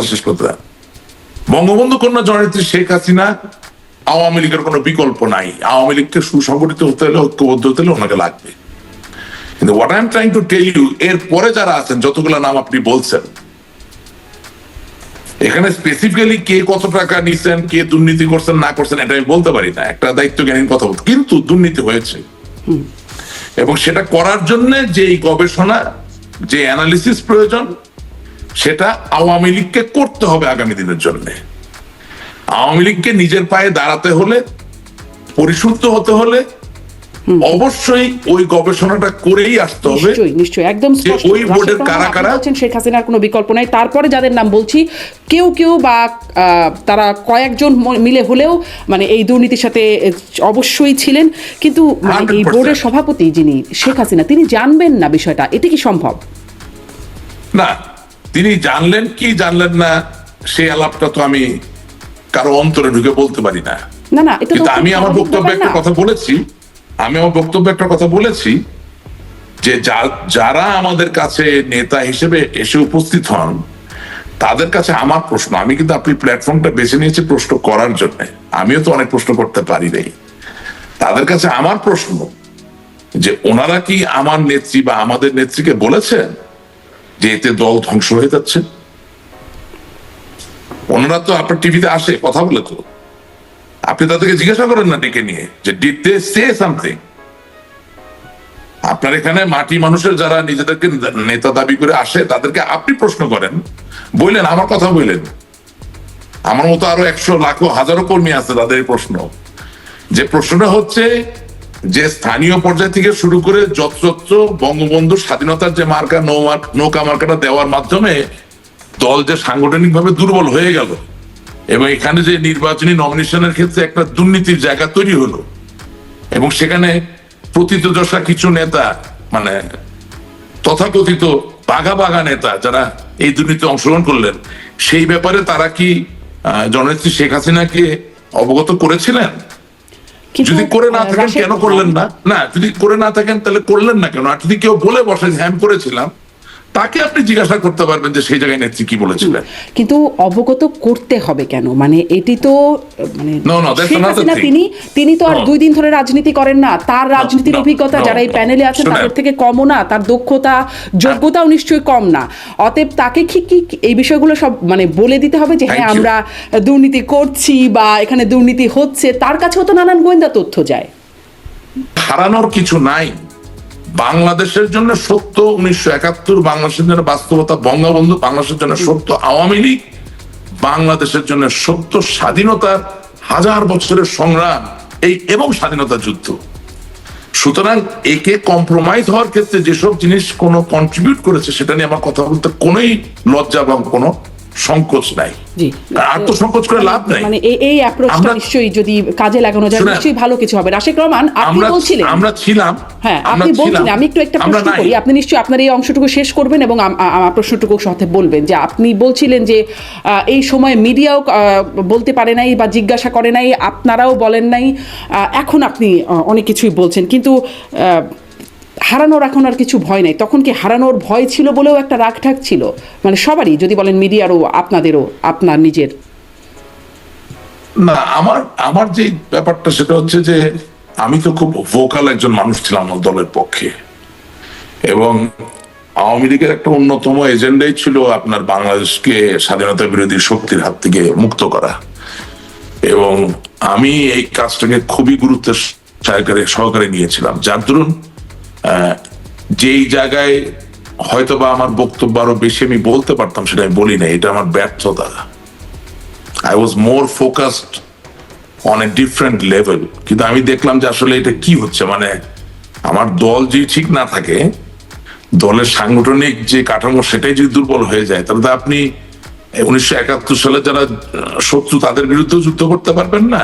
কথা শেষ করতে দেন। বঙ্গবন্ধু কন্যা জননেত্রী শেখ হাসিনা আওয়ামী লীগের কোনো বিকল্প নাই। আওয়ামী লীগকে সুসংগঠিত হতে হলে ঐক্যবদ্ধ হতে হলে ওনাকে লাগবে। কিন্তু what I am trying to tell you এর পরে যারা আছেন যতগুলো নাম আপনি বলছেন এখানে স্পেসিফিক্যালি কে কত টাকা নিছেন কে দুর্নীতি করছেন না করছেন এটা আমি বলতে পারি না। একটা দায়িত্বজ্ঞানীর কথা বলতে। কিন্তু দুর্নীতি হয়েছে। এবং সেটা করার জন্য যে গবেষণা যে অ্যানালিসিস প্রয়োজন সেটা আওয়ামী লীগকে করতে হবে আগামী দিনের জন্য। আওয়ামী লীগকে নিজের পায়ে দাঁড়াতে হলে পরিশুদ্ধ হতে হলে অবশ্যই ওই গবেষণাটা করেই আসতে হবে নিশ্চয়ই একদম স্পষ্ট। ওই বোর্ডের কারা কারা- বলছেন শেখ হাসিনার কোনো বিকল্প নাই। তারপরে যাদের নাম বলছি কেউ কেউ বা তারা কয়েকজন মিলে হলেও মানে এই দুর্নীতির সাথে অবশ্যই ছিলেন। কিন্তু মানে এই বোর্ডের সভাপতি যিনি শেখ হাসিনা তিনি জানবেন না বিষয়টা। এটা কি সম্ভব? না তিনি জানলেন কি জানলেন না সেই আলাপটা তো আমি কারও অন্তরে ঢুকে বলতে পারি না। কিন্তু আমি আমার বক্তব্যে একটা কথা বলেছি আমি আমার বক্তব্যে একটা কথা বলেছি যে যারা আমাদের কাছে নেতা হিসেবে এসে উপস্থিত হন তাদের কাছে আমার প্রশ্ন আমি কিন্তু আপনি প্ল্যাটফর্মটা বেছে নিয়েছি প্রশ্ন করার জন্য আমিও তো অনেক প্রশ্ন করতে পারি নাই। তাদের কাছে আমার প্রশ্ন যে ওনারা কি আমার নেত্রী বা আমাদের নেত্রীকে বলেছেন? যে এতে দল ধ্বংস হয়ে যাচ্ছে। ওনারা তো আপনার টিভিতে আসে, কথা বলে তো। আপনি তাদেরকে জিজ্ঞাসা করেন না ডেকে নিয়ে, যে ডিড দে সে সামথিং আপনার এখানে মাটি মানুষের যারা নিজেদেরকে নেতা দাবি করে আসে, তাদেরকে আপনি প্রশ্ন করেন, বললেন, আমার কথা বললেন। আমার মতো আরও একশো লাখো, হাজারো কর্মী আছে তাদের প্রশ্ন। যে প্রশ্নটা হচ্ছে যে স্থানীয় পর্যায় থেকে শুরু করে যত্রত্র বঙ্গবন্ধু স্বাধীনতার যে মার্কা নৌকা মার্কাটা দেওয়ার মাধ্যমে দল যে সাংগঠনিক ভাবে দুর্বল হয়ে গেল এবং এখানে যে নির্বাচনী নমিনেশনের ক্ষেত্রে একটা দুর্নীতির জায়গা তৈরি হলো এবং সেখানে প্রতীতদশা কিছু নেতা মানে তথাকথিত বাঘা বাঘা নেতা যারা এই দুর্নীতি অংশগ্রহণ করলেন, সেই ব্যাপারে তারা কি জননেত্রী শেখ হাসিনাকে অবগত করেছিলেন? যদি করে না থাকেন কেন করলেন না? না যদি করে না থাকেন তাহলে করলেন না কেন? আর যদি কেউ বলে বসেন হ্যাম হ্যাঁ করেছিলাম। তাকে আপনি জিজ্ঞাসা করতে পারবেন যে সেই জায়গায় নেত্রী কি বলেছিলেন। কিন্তু অবগত করতে হবে কেন? মানে এটি তো মানে. তিনি তিনি তো আর দুই দিন ধরে রাজনীতি করেন না। তার রাজনীতির অভিজ্ঞতা যারা এই প্যানেলে আছেন তাদের থেকে কমও না তার দক্ষতা যোগ্যতাও নিশ্চয়ই কম না। অতএব তাকে কি কি এই বিষয়গুলো সব মানে বলে দিতে হবে যে হ্যাঁ আমরা দুর্নীতি করছি বা এখানে দুর্নীতি হচ্ছে তার কাছেও তো নানান গোয়েন্দা তথ্য যায়। হারানোর কিছু নাই। বাংলাদেশের জন্য সত্য উনিশশো একাত্তর বাংলাদেশের জন্য বাস্তবতা বঙ্গবন্ধু বাংলাদেশের জন্য সত্য আওয়ামী লীগ বাংলাদেশের জন্য সত্য স্বাধীনতার হাজার বছরের সংগ্রাম এই এবং স্বাধীনতা যুদ্ধ। সুতরাং একে কম্প্রোমাইজ হওয়ার ক্ষেত্রে যেসব জিনিস কোনো কন্ট্রিবিউট করেছে সেটা নিয়ে আমার কথা বলতে কোনোই লজ্জা বা কোনো সংকোচ নাই। আত্মসংকোচ করে লাভ নাই। মানে এই অ্যাপ্রোচটা নিশ্চয়ই যদি কাজে লাগানো যায় নিশ্চয়ই ভালো কিছু হবে। রাশেক রহমান আপনি বলছিলেন। আমরা ছিলাম হ্যাঁ আপনি বলছিলেন আমি একটু একটা প্রশ্ন করি। আপনি নিশ্চয়ই আপনার এই অংশটুকু শেষ করবেন এবং আমার প্রশ্নটুকু সাথে বলবেন যে আপনি বলছিলেন যে এই সময় মিডিয়াও বলতে পারে নাই বা জিজ্ঞাসা করে নাই আপনারাও বলেন নাই। আহ, এখন আপনি অনেক কিছুই বলছেন। কিন্তু আহ, হারানোর এখন আর কিছু ভয় নাই। তখন কি হারানোর ভয় ছিল বলেও একটা রাগ ঠাক ছিল? মানে সবারই, যদি বলেন মিডিয়ারও, আপনাদেরও, আপনার নিজের। না, আমার আমার যে ব্যাপারটা সেটা হচ্ছে যে আমি তো খুব ভোকাল একজন মানুষ ছিলাম আমার দলের পক্ষে। এবং আওয়ামী লীগের একটা অন্যতম এজেন্ডাই ছিল আপনার বাংলাদেশকে স্বাধীনতা বিরোধী শক্তির হাত থেকে মুক্ত করা। এবং আমি এই কাজটাকে খুবই গুরুত্বের সহকারে সহকারে নিয়েছিলাম। যার দরুন যেই জায়গায় হয়তো বা আমার বক্তব্য আরও বেশি আমি বলতে পারতাম, সেটা আমি বলি না এটা আমার ব্যর্থতা। I was more focused on a different level কিন্তু আমি দেখলাম যে আসলে এটা কি হচ্ছে মানে আমার দল যদি ঠিক না থাকে, দলের সাংগঠনিক যে কাঠামো সেটাই যদি দুর্বল হয়ে যায়, তাহলে তো আপনি উনিশশো একাত্তর সালে যারা শত্রু তাদের বিরুদ্ধেও যুদ্ধ করতে পারবেন না।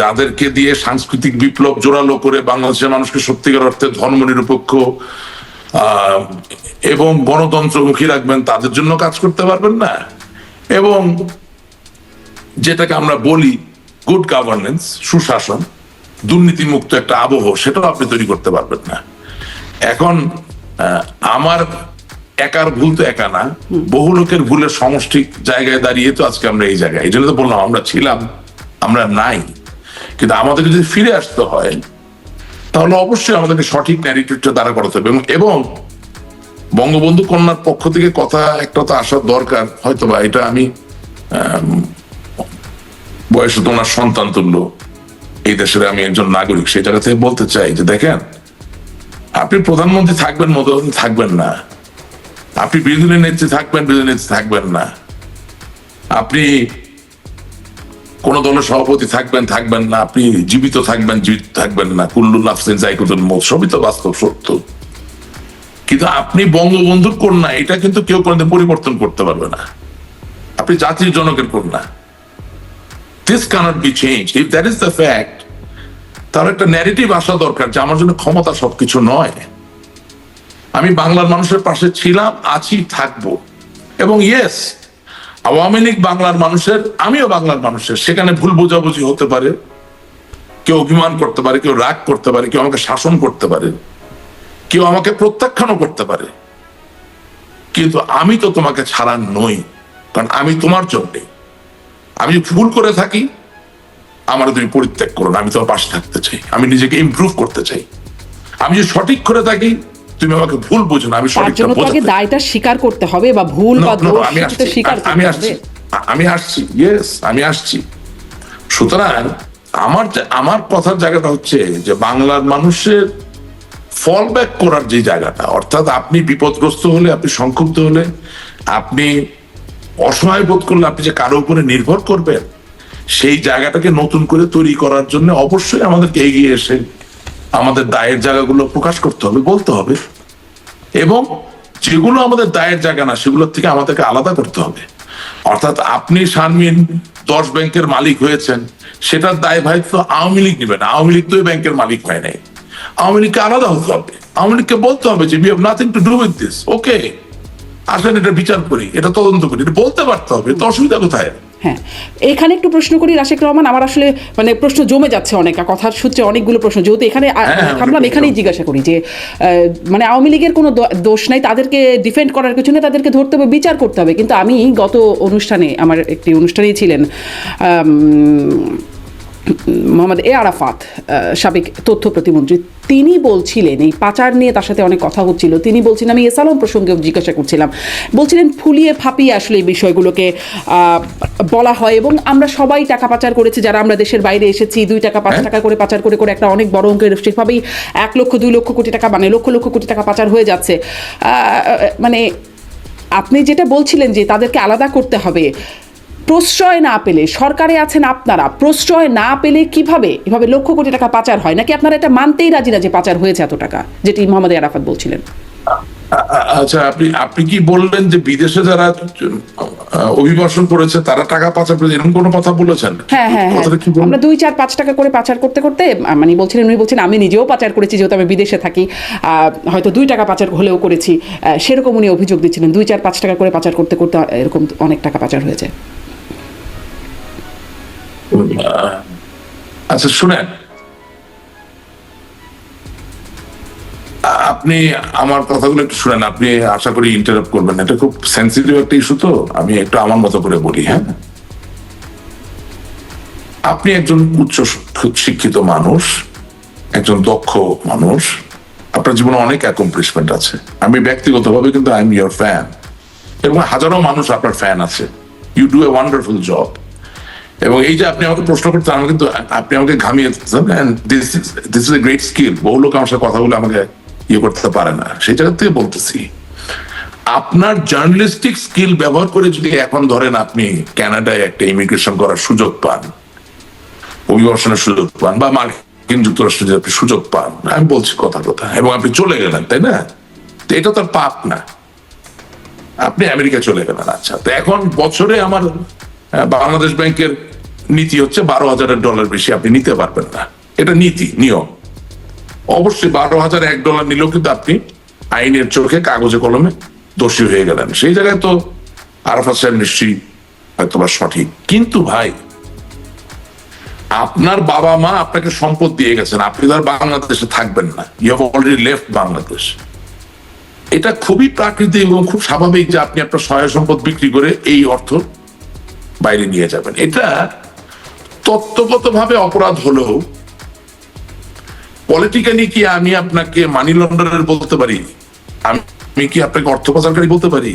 যাদেরকে দিয়ে সাংস্কৃতিক বিপ্লব জোরালো করে বাংলাদেশের মানুষকে সত্যিকার অর্থে ধর্ম নিরপেক্ষ এবং গণতন্ত্রমুখী রাখবেন তাদের জন্য কাজ করতে পারবেন না। এবং যেটাকে আমরা বলি গুড গভর্নেন্স সুশাসন দুর্নীতিমুক্ত একটা আবহ সেটাও আপনি তৈরি করতে পারবেন না। এখন আমার একার ভুল তো একা না বহু লোকের ভুলের সমষ্টিক জায়গায় দাঁড়িয়ে তো আজকে আমরা এই জায়গায় এই জন্য তো বললাম আমরা ছিলাম। আমরা নাই। কিন্তু আমাদেরকে যদি ফিরে আসতে হয়, তাহলে অবশ্যই আমাদেরকে সঠিক ন্যারেটিভটা দ্বারা করাতে হবে। এবং- বঙ্গবন্ধু কন্যার পক্ষ থেকে কথা, একটা তো আসার দরকার। হয়তো বা এটা আমি বয়সে তো ওনার সন্তান তুল্য। এই দেশের আমি একজন নাগরিক, সেই জায়গা থেকে বলতে চাই যে, দেখেন, আপনি প্রধানমন্ত্রী থাকবেন, মধ্যমন্ত্রী থাকবেন না। আপনি বিরোধী নেত্রী থাকবেন, বিরোধী নেত্রী থাকবেন না। আপনি কোন দলের সভাপতি থাকবেন থাকবেন না, আপনি জীবিত থাকবেন জীবিত থাকবেন না। কুল্লু নাফসিন জাইকুতুল মৌত সবই তো বাস্তব সত্য। কিন্তু আপনি বঙ্গবন্ধুর কন্যা, এটা কিন্তু কেউ কোনোদিন পরিবর্তন করতে পারবে না। আপনি জাতির জনকের কন্যা। This cannot be change if that is the fact তার একটা ন্যারেটিভ আসা দরকার যে আমার জন্য ক্ষমতা সবকিছু নয়। আমি বাংলার মানুষের পাশে ছিলাম, আছি, থাকব। এবং ইয়েস আওয়ামী লীগ বাংলার মানুষের, আমিও বাংলার মানুষের। সেখানে ভুল বোঝাবুঝি হতে পারে, কেউ অভিমান করতে পারে, কেউ রাগ করতে পারে, কেউ আমাকে শাসন করতে পারে, কেউ আমাকে প্রত্যাখ্যানও করতে পারে। কিন্তু আমি তো তোমাকে ছাড়া নই, কারণ আমি তোমার জন্যে। আমি ভুল করে থাকি আমার তুমি পরিত্যাগ করো আমি তোমার পাশে থাকতে চাই, আমি নিজেকে ইমপ্রুভ করতে চাই। আমি যদি সঠিক করে থাকি তুমি আমাকে ভুল বোঝো না আমি সঠিকটা বোঝাতে দায়টা স্বীকার করতে হবে বা ভুল বা দোষ স্বীকার আমি আসছি আমি আসছি ইয়েস আমি আসছি। সুতরাং আমার আমার কথার জায়গাটা হচ্ছে যে বাংলার মানুষের ফল ব্যাক করার যে জায়গাটা অর্থাৎ আপনি বিপদগ্রস্ত হলে আপনি সংক্ষুব্ধ হলে আপনি অসহায় বোধ করলে আপনি যে কারও উপরে নির্ভর করবেন সেই জায়গাটাকে নতুন করে তৈরি করার জন্য অবশ্যই আমাদেরকে এগিয়ে এসে আমাদের দায়ের জায়গাগুলো প্রকাশ করতে হবে, বলতে হবে। এবং যেগুলো আমাদের দায়ের জায়গা না সেগুলোর থেকে আমাদেরকে আলাদা করতে হবে। অর্থাৎ আপনি শারমিন দশ ব্যাংকের মালিক হয়েছেন, সেটার দায় ভাই তো আওয়ামী লীগ নেবে না। আওয়ামী লীগ তো ব্যাংকের মালিক হয় নাই। আওয়ামী লীগকে আলাদা হতে হবে। আওয়ামী লীগকে বলতে হবে যে have nothing to do with this okay আসেন, এটা বিচার করি, এটা তদন্ত করি, এটা বলতে পারতে হবে, তো অসুবিধা কোথায়? হ্যাঁ। এখানে একটু প্রশ্ন করি রাশেক রহমান আমার আসলে মানে প্রশ্ন জমে যাচ্ছে অনেক কথার সূত্রে অনেকগুলো প্রশ্ন। যেহেতু এখানে আ- হ্যাঁ, হ্যাঁ, থামলাম এখানেই জিজ্ঞাসা করি যে মানে আওয়ামী লীগের কোনো দো- দোষ নাই তাদেরকে ডিফেন্ড করার কিছু নেই তাদেরকে ধরতে হবে বিচার করতে হবে। কিন্তু আমি গত অনুষ্ঠানে আমার একটি অনুষ্ঠানেই ছিলেন মোহাম্মদ এ আরাফাত সাবেক তথ্য প্রতিমন্ত্রী। তিনি বলছিলেন এই পাচার নিয়ে তার সাথে অনেক কথা হচ্ছিল। তিনি বলছিলেন আমি এসালম প্রসঙ্গেও জিজ্ঞাসা করছিলাম। বলছিলেন ফুলিয়ে ফাঁপিয়ে আসলে এই বিষয়গুলোকে বলা হয় এবং আমরা সবাই টাকা পাচার করেছি যারা আমরা দেশের বাইরে এসেছি দুই টাকা পাঁচ হ্যাঁ। টাকা করে পাচার করে করে একটা অনেক বড় অঙ্কের সেভাবেই এক লক্ষ দুই লক্ষ কোটি টাকা মানে লক্ষ লক্ষ কোটি টাকা পাচার হয়ে যাচ্ছে। মানে আপনি যেটা বলছিলেন যে তাদেরকে আলাদা করতে হবে প্রশ্রয় না পেলে সরকারে আছেন আপনারা প্রশ্রয় না পেলে কীভাবে? এভাবে লক্ষ কোটি টাকা পাচার হয়? নাকি আপনারা এটা মানতেই রাজি না যে পাচার হয়েছে এত টাকা? যেটি মোহাম্মদ আরাফাত বলছিলেন। আচ্ছা আপনি আপনি কি বললেন যে বিদেশে যারা অভিবাসন করেছে তারা টাকা পাচার করেছে? এরকম কোনো কথা বলেছেন? হ্যাঁ হ্যাঁ হ্যাঁ? আমরা দুই চার পাঁচ টাকা করে পাচার করতে করতে মানে বলছিলেন উনি বলছেন আমি নিজেও পাচার করেছি যেহেতু আমি বিদেশে থাকি হয়তো দুই টাকা পাচার হলেও করেছি। সেরকম উনি অভিযোগ দিচ্ছিলেন দুই চার পাঁচ টাকা করে পাচার করতে করতে এরকম অনেক টাকা পাচার হয়েছে। আচ্ছা শুনেন। আপনি আমার কথাগুলো একটু শুনেন, আপনি আশা করি ইন্টারাপ্ট করবেন এটা খুব সেন্সিটিভ একটা ইস্যু তো, আমি একটু আমার মতো করে বলি হ্যাঁ? আপনি একজন উচ্চ শিক্ষ- শিক্ষিত মানুষ, একজন দক্ষ মানুষ, আপনার জীবনে অনেক অ্যাকমপ্লিশমেন্ট আছে। আমি ব্যক্তিগতভাবে কিন্তু আই এম ইয়োর ফ্যান এবং হাজারো মানুষ আপনার ফ্যান আছে। You do a wonderful job এবং এই যে আপনি আমাকে প্রশ্ন করতে আমি কিন্তু আপনি আমাকে ঘামিয়ে this this is a great skill বহু লোক আমার সাথে কথা বলে আমাকে ইয়ে করতে পারে না। সেই জায়গা থেকে বলতেছি, আপনার জার্নালিস্টিক স্কিল ব্যবহার করে যদি এখন ধরেন আপনি কানাডায় একটা ইমিগ্রেশন করার সুযোগ পান, অভিবাসনের সুযোগ পান, বা মার্কিন যুক্তরাষ্ট্রে যদি আপনি সুযোগ পান, আমি বলছি কথা কথা, এবং আপনি চলে গেলেন, তাই না? তো এটা তো পাপ না। আপনি আমেরিকা চলে গেলেন আচ্ছা। তো এখন বছরে আমার বাংলাদেশ ব্যাংকের নীতি হচ্ছে বারো হাজারের ডলার বেশি আপনি নিতে পারবেন না। এটা নীতি, নিয়ম। অবশ্যই বারো হাজার এক ডলার নিলেও কিন্তু আপনি আইনের চোখে, কাগজে, কলমে দোষী হয়ে গেলেন। সেই জায়গায় তো আরাফাত সাহেব নিশ্চয়ই হয়তো বা সঠিক। কিন্তু ভাই, আপনার বাবা মা আপনাকে সম্পদ দিয়ে গেছেন, আপনি তো আর বাংলাদেশে থাকবেন না। You have already left Bangladesh এটা খুবই প্রাকৃতিক এবং খুব স্বাভাবিক যে আপনি আপনার সহায় সম্পদ বিক্রি করে এই অর্থ বাইরে নিয়ে যাবেন। এটা তত্ত্বগতভাবে অপরাধ হলেও পলিটিক্যালি কি আমি আপনাকে মানি লন্ডারের বলতে পারি? আমি কি আপনাকে অর্থ পাচারকারী বলতে পারি?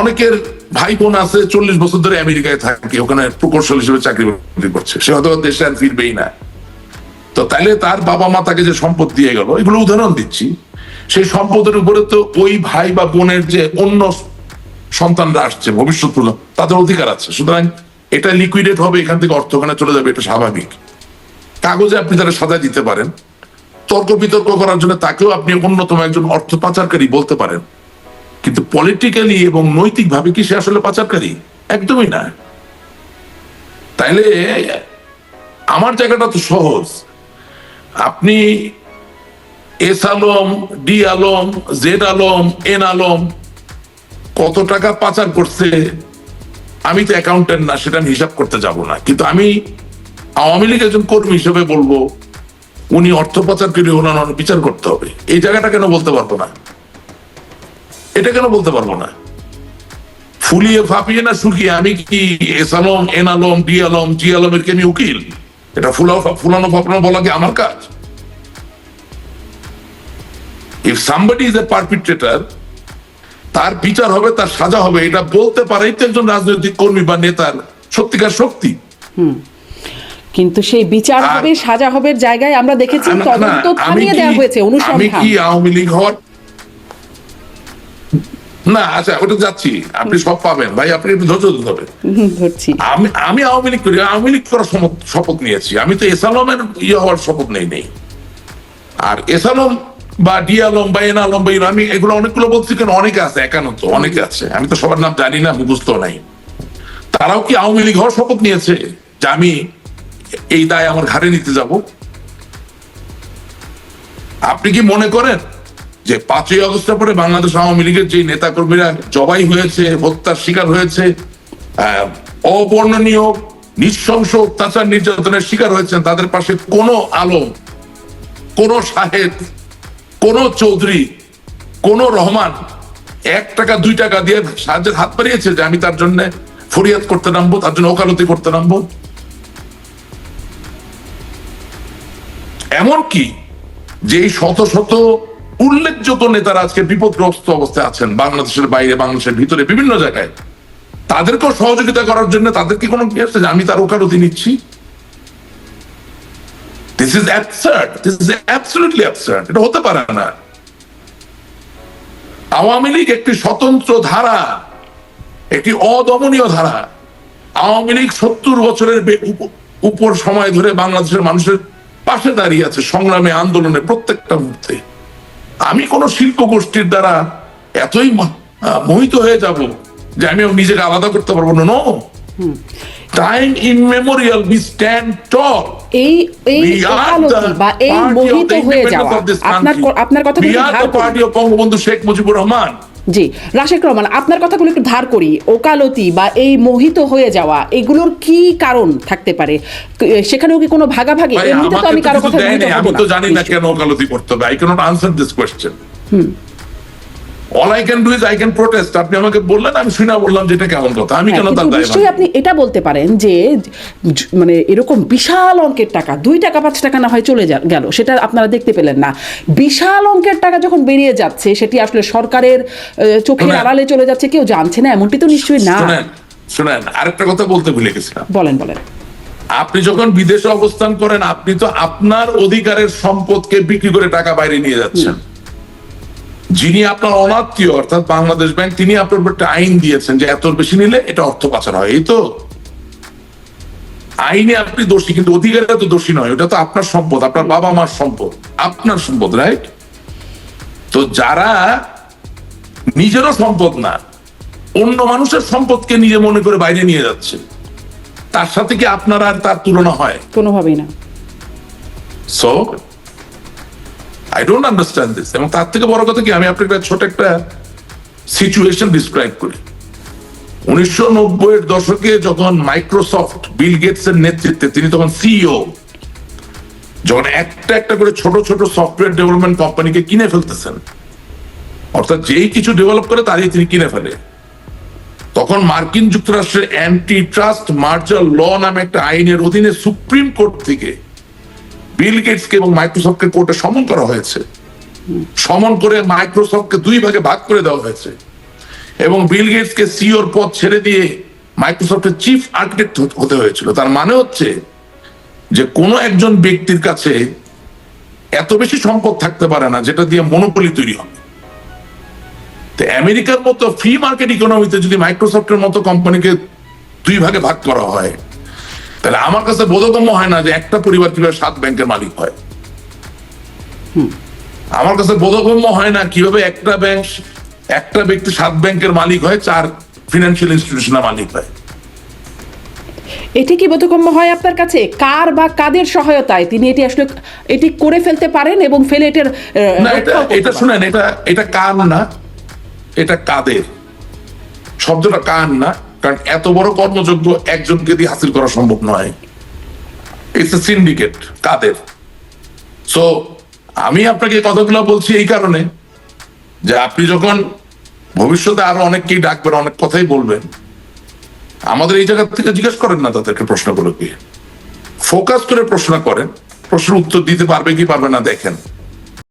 অনেকের ভাই বোন আছে, চল্লিশ বছর ধরে আমেরিকায় থাকে, ওখানে প্রকৌশল হিসেবে চাকরি বাকরি করছে। সে হয়তো দেশে আর ফিরবেই না। তো তাইলে তার বাবা মা তাকে যে সম্পদ দিয়ে গেল, এগুলো উদাহরণ দিচ্ছি। সেই সম্পদের উপরে তো ওই ভাই বা বোনের যে অন্য সন্তানরা আসছে, ভবিষ্যৎ প্রজন্ম, তাদের অধিকার আছে। সুতরাং এটা লিকুইডেট হবে, এখান থেকে অর্থ ওখানে চলে যাবে, এটা স্বাভাবিক। কাগজে আপনি তারা সাজা দিতে পারেন। তর্ক বিতর্ক করার জন্য তাকেও আপনি অন্যতম একজন অর্থ পাচারকারী বলতে পারেন। কিন্তু পলিটিক্যালি এবং নৈতিকভাবে কি সে আসলে পাচারকারী? একদমই না। তাইলে আমার জায়গাটা তো সহজ। আপনি S Alam, D Alam, Z Alam, N Alam কত টাকা পাচার করছে, আমি তো অ্যাকাউন্টেন্ট না, সেটা আমি হিসাব করতে যাব না। কিন্তু আমি আওয়ামী লীগ একজন কর্মী হিসেবে বলব, উনি অর্থ পাচারকারী ওনার বিচার করতে হবে। এই জায়গাটা কেন বলতে পারব না? এটা কেন বলতে পারব না? ফুলিয়ে ফাঁপিয়ে না শুকিয়ে, আমি কি S Alam, N Alam, D Alam, G আলমের কি আমি উকিল? এটা ফুলা ফুলানো ফাপানো বলা কি আমার কাজ? If somebody is a perpetrator তার বিচার হবে তার সাজা হবে এটা বলতে পারেই তো একজন রাজনৈতিক কর্মী বা নেতার সত্যিকার শক্তি। কিন্তু সেই বিচার হবে সাজা হবে জায়গায় আমরা দেখেছি তদন্ত থামিয়ে দেওয়া হয়েছে আমি কি আওয়ামী লীগ হওয়ার না আচ্ছা ওটা যাচ্ছি। আপনি সব পাবেন। ভাই আপনি একটু ধৈর্য ধরতে হবে। আমি আমি আওয়ামী লীগ করি। আওয়ামী লীগ করার শপথ নিয়েছি। আমি তো এসালমের ইয়ে হওয়ার শপথ নেই নেই। আর এসালম বা ডি আলম বা এন আলম বা ইন- আমি এগুলো অনেকগুলো বলছি কেন? অনেকে আছে একান্ন তো অনেকে আছে। আমি তো সবার নাম জানি না, মুখস্থ নাই। তারাও কি আওয়ামী লীগ হওয়ার শপথ নিয়েছে যে আমি এই দায় আমার ঘাড়ে নিতে যাব? আপনি কি মনে করেন যে পাঁচই আগস্টের পরে বাংলাদেশ আওয়ামী লীগের যে নেতা কর্মীরা জবাই হয়েছে, হত্যার শিকার হয়েছে অবর্ণনীয়, নিঃশংস অত্যাচার নির্যাতনের শিকার হয়েছেন, তাদের পাশে কোনো আলম, কোন সাহেব কোন চৌধুরী, কোন রহমান এক টাকা, দুই টাকা দিয়ে সাহায্যের হাত বাড়িয়েছে যে আমি তার জন্য ফরিয়াদ করতে নামবো, তার জন্য ওকালতি করতে নামবো? এমনকি যে শত শত উল্লেখযোগ্য নেতারা আজকে বিপদগ্রস্ত অবস্থায় আছেন, বাংলাদেশের বাইরে, বাংলাদেশের ভিতরে, বিভিন্ন জায়গায়? তাদেরকেও সহযোগিতা করার জন্য তাদের কি কোনো কি যে আমি তার ওকালতি নিচ্ছি? This is absurd this is absolutely absurd এটা হতে পারে না। আওয়ামী লীগ একটি স্বতন্ত্র ধারা, একটি অদমনীয় ধারা। আওয়ামী লীগ সত্তর বছরের উপর সময় ধরে বাংলাদেশের মানুষের পাশে দাঁড়িয়ে আছে সংগ্রামে, আন্দোলনে প্রত্যেকটা মুহূর্তে। আমি কোন শিল্প গোষ্ঠীর দ্বারা এতই মোহিত হয়ে যাব যে আমি নিজেকে আলাদা করতে পারব না। No time in memorial be stand tall এই এই We ওকালতি বা এই মোহিত হয়ে যাওয়া। আপনার আপনার We একটু are ধার the করি। বঙ্গবন্ধু শেখ মুজিবুর রহমান। জি রাশেক রহমান আপনার কথাগুলো একটু ধার করি। ওকালতি বা এই মোহিত হয়ে যাওয়া এগুলোর কি কারণ থাকতে পারে? সেখানেও কি কোনো ভাগাভাগি? এমনিতে তো আমি কারও কথা আমি। তো জানি না কেন ওকালতি করতে হবে। I cannot answer this question all I can do is I can protest আপনি আমাকে বললেন আমি শুনে বললাম যেটা কেমন কথা। আমি হ্যাঁ, কেন তার নিশ্চয়ই আপনি এটা বলতে পারেন যে মানে এরকম বিশাল অঙ্কের টাকা দুই টাকা পাঁচ টাকা না হয় চলে গেল। সেটা আপনারা দেখতে পেলেন না। বিশাল অঙ্কের টাকা যখন বেরিয়ে যাচ্ছে সেটি আসলে সরকারের চোখের আড়ালে চলে যাচ্ছে কেউ জানছে না এমনটি তো নিশ্চয়ই না। শুনেন শুনেন আরেকটা কথা বলতে ভুলে গেছিলাম। বলেন বলেন। আপনি যখন বিদেশে অবস্থান করেন আপনি তো আপনার অধিকারের সম্পদকে বিক্রি করে টাকা বাইরে নিয়ে যাচ্ছেন। যিনি আপনার অনাত্মীয় অর্থাৎ বাংলাদেশ ব্যাংক তিনি আপনার উপর একটা আইন দিয়েছেন যে এত বেশি নিলে এটা অর্থ পাচার হয় এই তো? আইনে আপনি দোষী কিন্তু অধিকারে তো দোষী নয় ওটা তো আপনার সম্পদ আপনার বাবা মার সম্পদ আপনার সম্পদ রাইট তো যারা নিজেরও সম্পদ না অন্য মানুষের সম্পদকে নিজে মনে করে বাইরে নিয়ে যাচ্ছে তার সাথে কি আপনার আর তার তুলনা হয়? কোনোভাবেই না। So I don't understand this এবং তার থেকে বড় কথা কি, আমি আপনাকে ছোট একটা সিচুয়েশন ডিসক্রাইব করি। উনিশশো নব্বই এর দশকে যখন মাইক্রোসফট বিল গেটস এর নেতৃত্বে তিনি তখন সিইও যখন একটা একটা করে ছোট ছোট সফটওয়্যার ডেভেলপমেন্ট কোম্পানিকে কিনে ফেলতেছেন, অর্থাৎ যেই কিছু ডেভেলপ করে তারই তিনি কিনে ফেলে। তখন মার্কিন যুক্তরাষ্ট্রের অ্যান্টি ট্রাস্ট মার্জার ল নামে একটা আইনের অধীনে সুপ্রিম কোর্ট থেকে বিল গেটসকে এবং মাইক্রোসফটকে কোর্টে সমন করা হয়েছে। সমন করে মাইক্রোসফটকে দুই ভাগে ভাগ করে দেওয়া হয়েছে। এবং বিল গেটসকে সিওর পদ ছেড়ে দিয়ে মাইক্রোসফটের চিফ আর্কিটেক্ট হতে হয়েছিল। তার মানে হচ্ছে যে কোনো একজন ব্যক্তির কাছে এত বেশি সম্পদ থাকতে পারে না, যেটা দিয়ে মনোপলি তৈরি হবে। তো আমেরিকার মতো ফ্রি মার্কেট ইকোনমিতে যদি মাইক্রোসফটের মতো কোম্পানিকে দুই ভাগে ভাগ করা হয় তাহলে আমার কাছে বোধগম্য হয় না যে একটা পরিবার কীভাবে সাত ব্যাংকের মালিক হয়? আমার কাছে বোধগম্য হয় না কীভাবে একটা ব্যাংক একটা ব্যক্তি সাত ব্যাংকের মালিক হয় চার ফিনান্সিয়াল ইনস্টিটিউশনের মালিক হয়? এটি কি বোধগম্য হয় আপনার কাছে? কার বা কাদের সহায়তায় তিনি এটি আসলে এটি করে ফেলতে পারেন এবং ফেলে এটার এটা? শুনেন এটা এটা কার না এটা কাদের? শব্দটা কার না কারণ এত বড় কর্মযোগ্য একজনকে দিয়ে হাসিল করা সম্ভব নয়। ইটস এ সিন্ডিকেট কাদের? সো আমি আপনাকে কথাগুলো বলছি এই কারণে যে আপনি যখন ভবিষ্যতে আরও অনেককেই ডাকবেন, অনেক কথাই বলবেন, আমাদের এই জায়গা থেকে জিজ্ঞেস করেন না তাদেরকে প্রশ্নগুলো কি ফোকাস করে প্রশ্ন করেন, প্রশ্নের উত্তর দিতে পারবে কি পারবে না দেখেন।